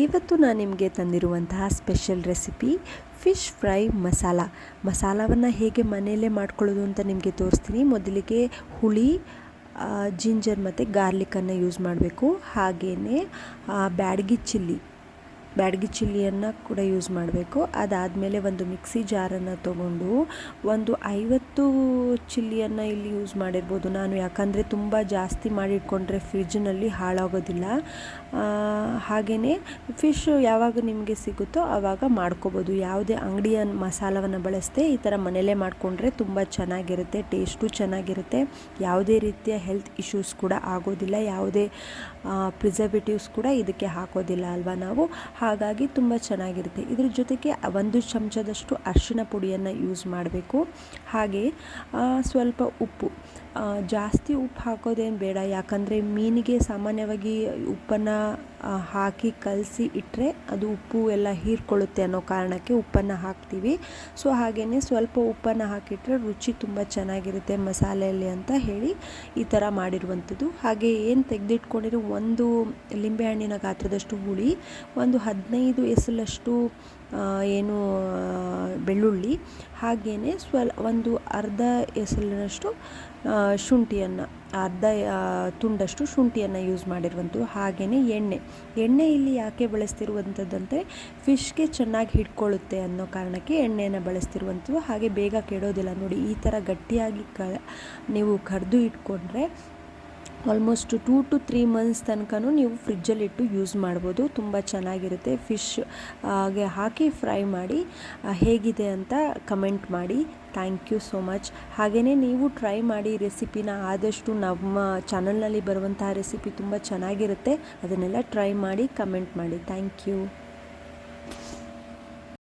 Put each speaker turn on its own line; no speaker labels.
ಇವತ್ತು ನಾನು ನಿಮಗೆ ತಂದಿರುವಂತಹ special recipe fish fry masala. ಮಸಾಲವನ್ನು ಹೇಗೆ ಮನೆಯಲ್ಲೇ ಮಾಡ್ಕೊಳ್ಳೋದು ಅಂತ ನಿಮಗೆ ತೋರಿಸ್ತೀನಿ. ಮೊದಲಿಗೆ ಹುಳಿ ಜಿಂಜರ್ ಮತ್ತು ಗಾರ್ಲಿಕನ್ನು ಯೂಸ್ ಮಾಡಬೇಕು. ಹಾಗೆಯೇ ಬ್ಯಾಡಗಿ ಚಿಲ್ಲಿ. ಬ್ಯಾಡಗಿ ಚಿಲ್ಲಿಯನ್ನು ಕೂಡ ಯೂಸ್ ಮಾಡಬೇಕು. ಅದಾದಮೇಲೆ ಒಂದು ಮಿಕ್ಸಿ ಜಾರನ್ನು ತಗೊಂಡು ಒಂದು ಐವತ್ತು ಚಿಲ್ಲಿಯನ್ನು ಇಲ್ಲಿ ಯೂಸ್ ಮಾಡಿರ್ಬೋದು ನಾನು. ಯಾಕಂದರೆ ತುಂಬ ಜಾಸ್ತಿ ಮಾಡಿಟ್ಕೊಂಡ್ರೆ ಫ್ರಿಜ್ನಲ್ಲಿ ಹಾಳಾಗೋದಿಲ್ಲ. ಹಾಗೆಯೇ ಫಿಶ್ ಯಾವಾಗ ನಿಮಗೆ ಸಿಗುತ್ತೋ ಆವಾಗ ಮಾಡ್ಕೋಬೋದು. ಯಾವುದೇ ಅಂಗಡಿಯ ಮಸಾಲವನ್ನು ಬಳಸದೆ ಈ ಥರ ಮನೆಯಲ್ಲೇ ಮಾಡಿಕೊಂಡ್ರೆ ತುಂಬ ಚೆನ್ನಾಗಿರುತ್ತೆ, ಟೇಸ್ಟು ಚೆನ್ನಾಗಿರುತ್ತೆ. ಯಾವುದೇ ರೀತಿಯ ಹೆಲ್ತ್ ಇಶ್ಯೂಸ್ ಕೂಡ ಆಗೋದಿಲ್ಲ. ಯಾವುದೇ ಪ್ರಿಸರ್ವೇಟಿವ್ಸ್ ಕೂಡ ಇದಕ್ಕೆ ಹಾಕೋದಿಲ್ಲ ಅಲ್ವಾ ನಾವು? ಹಾಗಾಗಿ ತುಂಬ ಚೆನ್ನಾಗಿರುತ್ತೆ. ಇದ್ರ ಜೊತೆಗೆ ಒಂದು ಚಮಚದಷ್ಟು ಅರಿಶಿಣ ಪುಡಿಯನ್ನು ಯೂಸ್ ಮಾಡಬೇಕು. ಹಾಗೆ ಸ್ವಲ್ಪ ಉಪ್ಪು. ಜಾಸ್ತಿ ಉಪ್ಪು ಹಾಕೋದೇನು ಬೇಡ. ಯಾಕಂದರೆ ಮೀನಿಗೆ ಸಾಮಾನ್ಯವಾಗಿ ಉಪ್ಪನ್ನು ಹಾಕಿ ಕಲಸಿ ಇಟ್ಟರೆ ಅದು ಉಪ್ಪು ಎಲ್ಲ ಹೀರ್ಕೊಳ್ಳುತ್ತೆ ಅನ್ನೋ ಕಾರಣಕ್ಕೆ ಉಪ್ಪನ್ನು ಹಾಕ್ತೀವಿ. ಸೊ ಹಾಗೆಯೇ ಸ್ವಲ್ಪ ಉಪ್ಪನ್ನು ಹಾಕಿಟ್ರೆ ರುಚಿ ತುಂಬ ಚೆನ್ನಾಗಿರುತ್ತೆ ಮಸಾಲೆಯಲ್ಲಿ ಅಂತ ಹೇಳಿ ಈ ಥರ ಮಾಡಿರುವಂಥದ್ದು. ಹಾಗೆ ಏನು ತೆಗೆದಿಟ್ಕೊಂಡಿರೋ, ಒಂದು ಲಿಂಬೆಹಣ್ಣಿನ ಗಾತ್ರದಷ್ಟು ಹುಳಿ, ಒಂದು ಹದಿನೈದು ಎಸಲಷ್ಟು ಏನು ಬೆಳ್ಳುಳ್ಳಿ ಹಾಗೆಯೇ ಸ್ವಲ್ ಒಂದು ಅರ್ಧ ಎಸಲಿನಷ್ಟು ಶುಂಠಿಯನ್ನು, ಅರ್ಧ ತುಂಡಷ್ಟು ಶುಂಠಿಯನ್ನು ಯೂಸ್ ಮಾಡಿರುವಂಥದ್ದು ಹಾಗೆಯೇ ಎಣ್ಣೆ. ಎಣ್ಣೆ ಇಲ್ಲಿ ಯಾಕೆ ಬಳಸ್ತಿರುವಂಥದ್ದಂದರೆ ಫಿಶ್ಗೆ ಚೆನ್ನಾಗಿ ಹಿಡ್ಕೊಳ್ಳುತ್ತೆ ಅನ್ನೋ ಕಾರಣಕ್ಕೆ ಎಣ್ಣೆಯನ್ನು ಬಳಸ್ತಿರುವಂಥದ್ದು, ಹಾಗೆ ಬೇಗ ಕೆಡೋದಿಲ್ಲ. ನೋಡಿ, ಈ ಥರ ಗಟ್ಟಿಯಾಗಿ ಕ, ನೀವು ಕರೆದು ಇಟ್ಕೊಂಡ್ರೆ almost two to three months ತನಕನೂ ನೀವು ಫ್ರಿಜ್ಜಲ್ಲಿಟ್ಟು ಯೂಸ್ ಮಾಡ್ಬೋದು. ತುಂಬ ಚೆನ್ನಾಗಿರುತ್ತೆ. ಫಿಶ್ ಹಾಗೆ ಹಾಕಿ ಫ್ರೈ ಮಾಡಿ ಹೇಗಿದೆ ಅಂತ ಕಮೆಂಟ್ ಮಾಡಿ. ಥ್ಯಾಂಕ್ ಯು ಸೋ ಮಚ್ ಹಾಗೆಯೇ ನೀವು ಟ್ರೈ ಮಾಡಿ ರೆಸಿಪಿನ ಆದಷ್ಟು ನಮ್ಮ ಚಾನಲ್ನಲ್ಲಿ ಬರುವಂತಹ ರೆಸಿಪಿ ತುಂಬ ಚೆನ್ನಾಗಿರುತ್ತೆ. ಅದನ್ನೆಲ್ಲ ಟ್ರೈ ಮಾಡಿ ಕಮೆಂಟ್ ಮಾಡಿ. Thank you